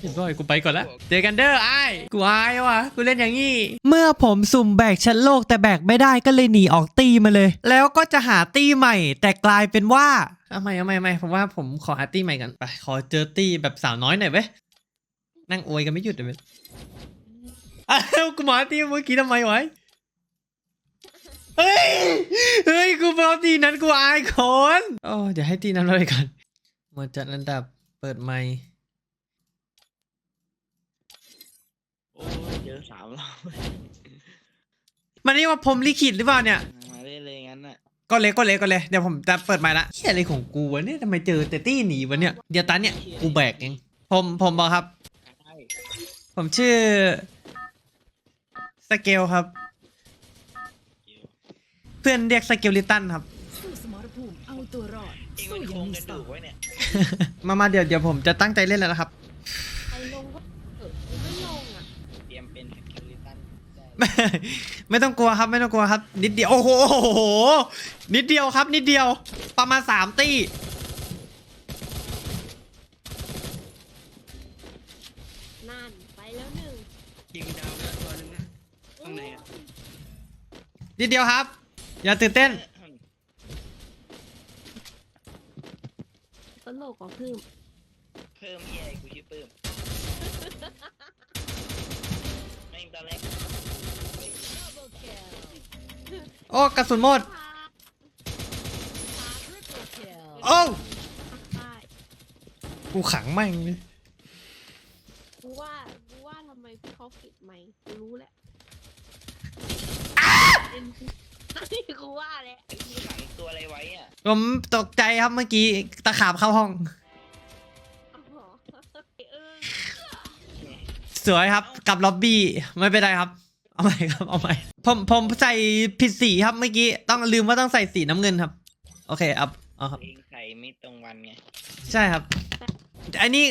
เรียบร้อยกูไปก่อนละเจอกันเด้อไอ้ายกูอายว่ะกูเล่นอย่างงี้ เมื่อผมสุ่มแบกชั้นโลกแต่แบกไม่ได้ก็เลยหนีออกตีมาเลย แล้วก็จะหาตีใหม่ แต่กลายเป็นว่าเอาใหม่เอาใหม่เอาใหม่ผมว่าผมขอหาตีใหม่กันไปขอเจอตีแบบสาวน้อยหน่อยเว้ยนั่งอวยกันไม่หยุดเลยเว้ยอ้าวกูมาตีเมื่อกี้ทำไมวะเฮ้ย เฮ้ย กูมาตีนั้นกูอายคนโอ้เดี๋ยวให้ตีนั้นเลยกันหมดจัดระดับเปิดไมค์ โอ้ยเจอสามรอบมันนี่ว่าผมลิขิตหรือเปล่าเนี่ย มาเล่นเลยงั้นน่ะก็เลยก็เลยก็เลยเดี๋ยวผมจะเปิดไมค์ละเฮียอะไรของกูวะเนี่ยทำไมเจอแต่ตี้หนีวะเนี่ยเดี๋ยวตาเนี่ยกูแบกเองผมผมบอกครับใช่ผมชื่อสเกลครับ เพื่อนเรียกสเกลลิตันครับ สู้สมรภูมิเอาตัวรอดเองสู้มันอโคย่างงมีกระ Dạ. สไตดูกล์ไว้เนี่ย มามาเดี๋ยวเดี๋ยวผมจะตั้งใจเล่นแล้วนะครับ ไอ้ลงก็เออไม่ลงอะ เตรียมเป็นแคปลิตัน ได้ไม่ไม่ต้องกลัวครับ ไม่ต้องกลัวครับ นิดเดียวโอ้โหโอ้โหนิดเดียวครับ นิดเดียว ประมาณสามตี้นั่นไปแล้วหนึ่งยิงดาวแล้วตัวนึงนะข้างในอะนิดเดียวครับ อย่าตื่นเต้น ตลกกว่าพึ่งเพิ่มเฮียกูชื่อเพิ่มแม่งตอนแรก โอ้กระสุนหมดพาโอ้ใช่กูขังแม่งเลยกูว่ากูว่าทำไมพี่เขาปิดไมค์กูรู้แล้วเป็นนี่กูว่าแหละไอ้ที่ขังตัวอะไรไว้อะผมตกใจครับเมื่อกี้ตะขาบเข้าห้อง อ๋อเออ สวยครับกับล็อบบี้ไม่เป็นไรครับ เอาใหม่ครับเอาใหม่ผมผมใส่ผิดสีครับเมื่อกี้ต้องลืมว่าต้องใส่สีน้ำเงินครับ โอเคอัพเอาครับเองใส่ไม่ตรงวันไง ใช่ครับ อันนี้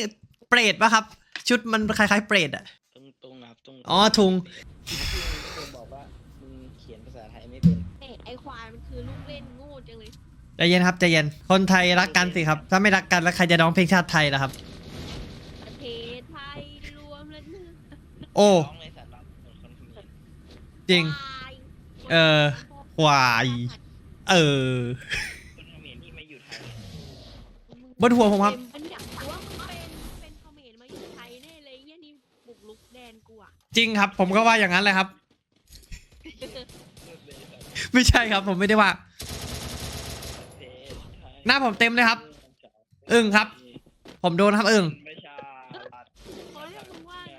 เปรตปะครับ ชุดมันคล้ายๆเปรตอะตรงตรงๆครับตรงอ๋อทุงพี่ไม่เคยบอกว่ามึงเขียนภาษาไทยไม่เป็นเอ๊ะไอ้ควายมันคือลูกเล่นโงูจังเลยใจเย็นครับใจเย็นคนไทยรักกันสิครับ ถ้าไม่รักกันแล้วใครจะร้องเพลงชาติไทยล่ะครับ ประเทศไทยรวมแล้วนะโอ้ ร้องเลยสัตว์ร้องเหมือนคนเขมร จริงควายเออควาย เออ คนเขมรที่มาอยู่ไทยบนหัวผมครับ เป็นอยากรู้ว่ามึงเป็นเป็นเขมรมาอยู่ไทยแน่เลยเหี้ยนี่บุกลุกแดนกูอะจริงครับ ผมก็ว่าอย่างนั้นเลยครับ ไม่ใช่ครับ ผมไม่ได้ว่า หน้าผมเต็มเลยครับ อึ้งครับ ผมโดนครับอึ้งประชาเขาเรียกมึงว่าไง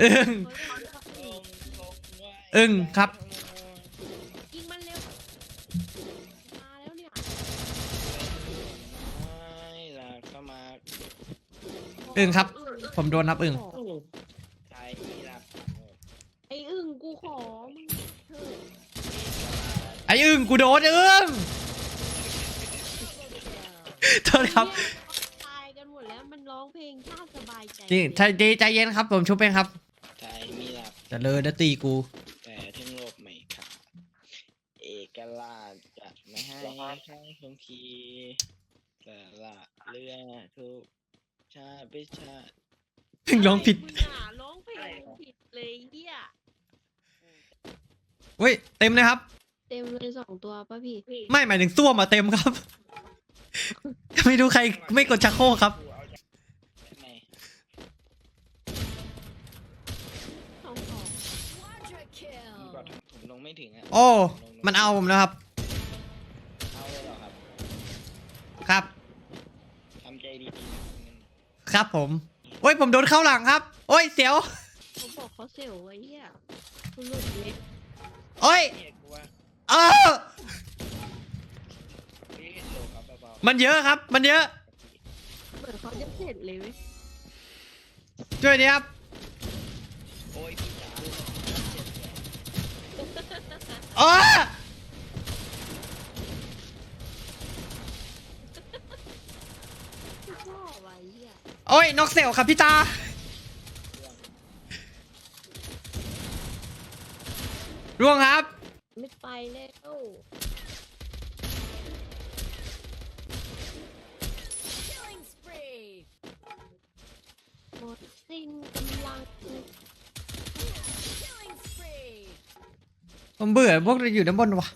อึ้งเขาเรียกมึงว่า อึ้งอึ้งครับ ยิงมันเร็ว มาแล้วเนี่ยไม่ล่ะเข้ามาอึ้งครับ ผมโดนครับอึ้งไทยมีหลักไอ้อึ้งกูขอมึงเถอะไอ้อึ้งกูโดนอึ้งโทษครับเนี่ยตายกันหมดแล้วมันร้องเพลงชาติสบายใจจริงใจใจใจเย็นครับ ผมชุบเองครับไทยมีหลักแต่เลยนะตีกู แต่ถึงโลกไม่ขาดเอกราชจะไม่ให้ใครคงคีสละเรื่องทุกชาติไปชาติเพิ่งร้องผิดมึงอะร้องเพลงผิดเลยเฮียเฮ้ยเต็มเลยครับ เต็มเลยสองตัวป่ะพี่ ไม่หมายถึงส้วมมาเต็มครับ ไม่รู้ใครไม่กดชักโครกครับ ไม่ สองสอง ผมกดผม ลงไม่ถึงอะโอ้ มันเอาผมแล้วครับ เอาเลยเหรอครับครับ ทำใจดีๆนะครับผม โอ้ยผมโดนเข้าหลังครับ โอ้ยเสียว เขาบอกเขาเซลล์ไว้เฮียคุณหลุดเล็กโอ้ย เรียกว่าเออ เรียกโลครับเบามันเยอะครับ มันเยอะ เหมือนเขาจะเสร็จเลยเว้ยช่วยดีครับ ๆโอ้ยพี่จ๋า โอ้ชอบไว้เฮียโอ้ยนกเซลครับพี่ตา ร่วงครับ ไม่ไปแล้ว ผมเบื่อพวกอยู่ด้านบนวะ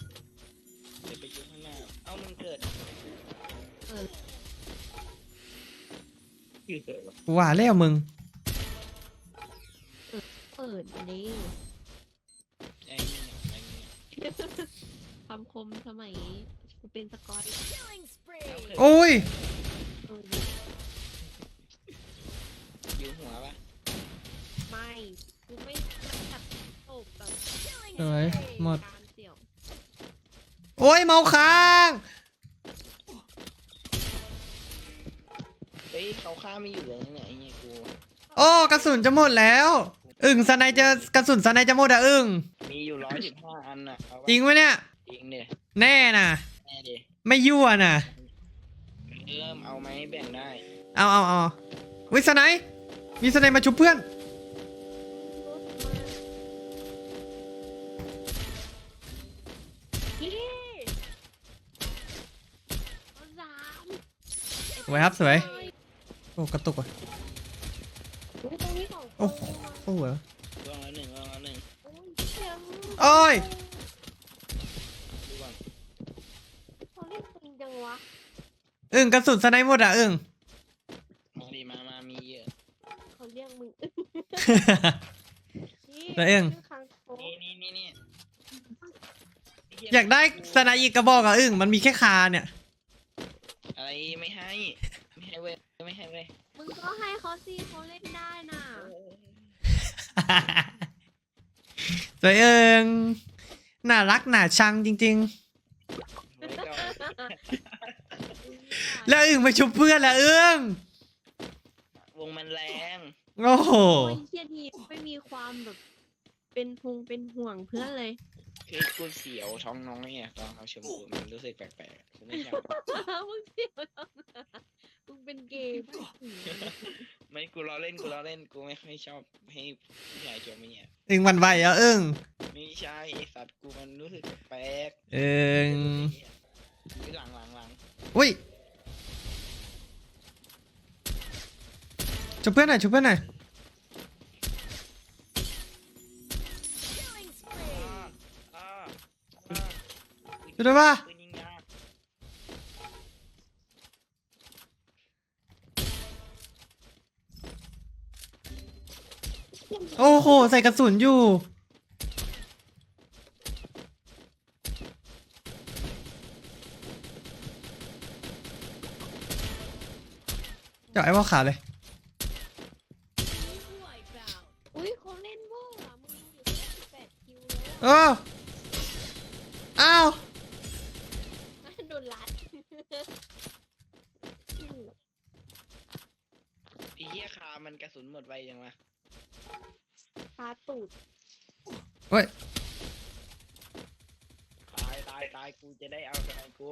เดี๋ยวไปอยู่ข้างหน้า เอ้ามึงเกิดเออกูว่าแล้วมึง เปิดนี่ไอ้นี่ไอ้นี่คำคมสมัยกูเป็นสกอตโอ้ยเออ อยู่หัวปะ ไม่กูไม่ไม่จับตบแบบ ส วยหมดการเสี่ยวโอ้ยเมาค้างเฮ้ยเขาฆ่าไม่อยู่เลยเนี่ยไอ้เนี่ยกูโอ้กระสุนจะหมดแล้วอึ่งสไนเจอกระสุนสไนจะหมดอะอึ่งมีอยู่ร้อยสิบห้าอันน่ะเอาปะจริงไหมเนี่ย จริงเด้แน่น่ะ แน่เด้ไม่ยั่วน่ะ เริ่มเอาไหมแบ่งได้เอาเอาเอาวิสไนมีสไนมาชุบเพื่อน พี่เอาสาม ส วยครับสวย โอ้กระตุกอะอุ๊ยตรงนี้ของโอ้โอ้โหร่วงแล้วหนึ่งร่วงแล้วหนึ่งโอ้ยเจ็บโอ้ยดูก่อนเขาเล่นจริงจังวะอึ่งกระสุนสไนหมดอะอึ่งมาดีมามามีเยอะเขาเรียกมึงแล้วเองชื่คางคกนี่นี่นี่นี่ไเหี้อยากได้สไนอีกกระบอกอะอึ่งมันมีแค่คาเนี่ย อะไรไม่ให้ ไม่ให้เว้ยไม่ให้เว้ย มึง ก็ให้เขาสิเขาเล่นได้น่ะสวยเอิงน่ารักน่าชังจริงไม่ต้องๆ แล้วอึ่งไปชุบเพื่อนละอึ่งวงมันแรง โอ้โหโอ้ยเชียทีไม่มีความแบบ เป็นพงเป็นห่วงเพื่อนเลย คือกูเสียวท้องน้องเนี่ยตอนเขาชมกูมันรู้สึกแปลกๆกูไม่ชอบ มึงเสียวทำไม มึงเป็นเกย์ปะไม่กูล้อเล่นกูล้อเล่นกูไม่ค่อยชอบให้ผู้ชายชมเนี่ยอึ่งหวันไหวเหรอะอึ่งไม่ใช่ไอสัตว์กูมันรู้สึกแปลกเอิงอุ๊ยหลังหลังหลังอุ้ยชุบเพื่อนหน่อยชุบเพื่อนหน่อยอ่าอ่าอ่าช่วยด้วยป่ะ ปืนยิงยาก โอ้โห ใส่กระสุนอยู่เจาะไอ้ว่าขาเลย อุ้ยเขาเล่นเวอร์อะมึงอยู่แค่สิบแปดคิวแล้วเอออ้าว อะโดนลัดไอ้เหี้ยคามันกระสุนหมดไวยังวะพาตูดเฮ้ย ตายตายตายกูจะได้เอาทนายกู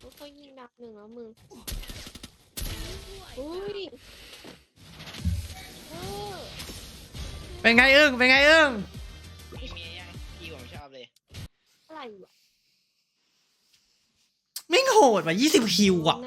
กูก็ยิงดักหนึ่งแล้วมึงอุ้ยเออเป็นไงอึ้งเป็นไงอึ้งมีเมียยังพี่ผมชอบเลยอะไรวะ ไม่งโหดว่ะยี่สิบคิวอะ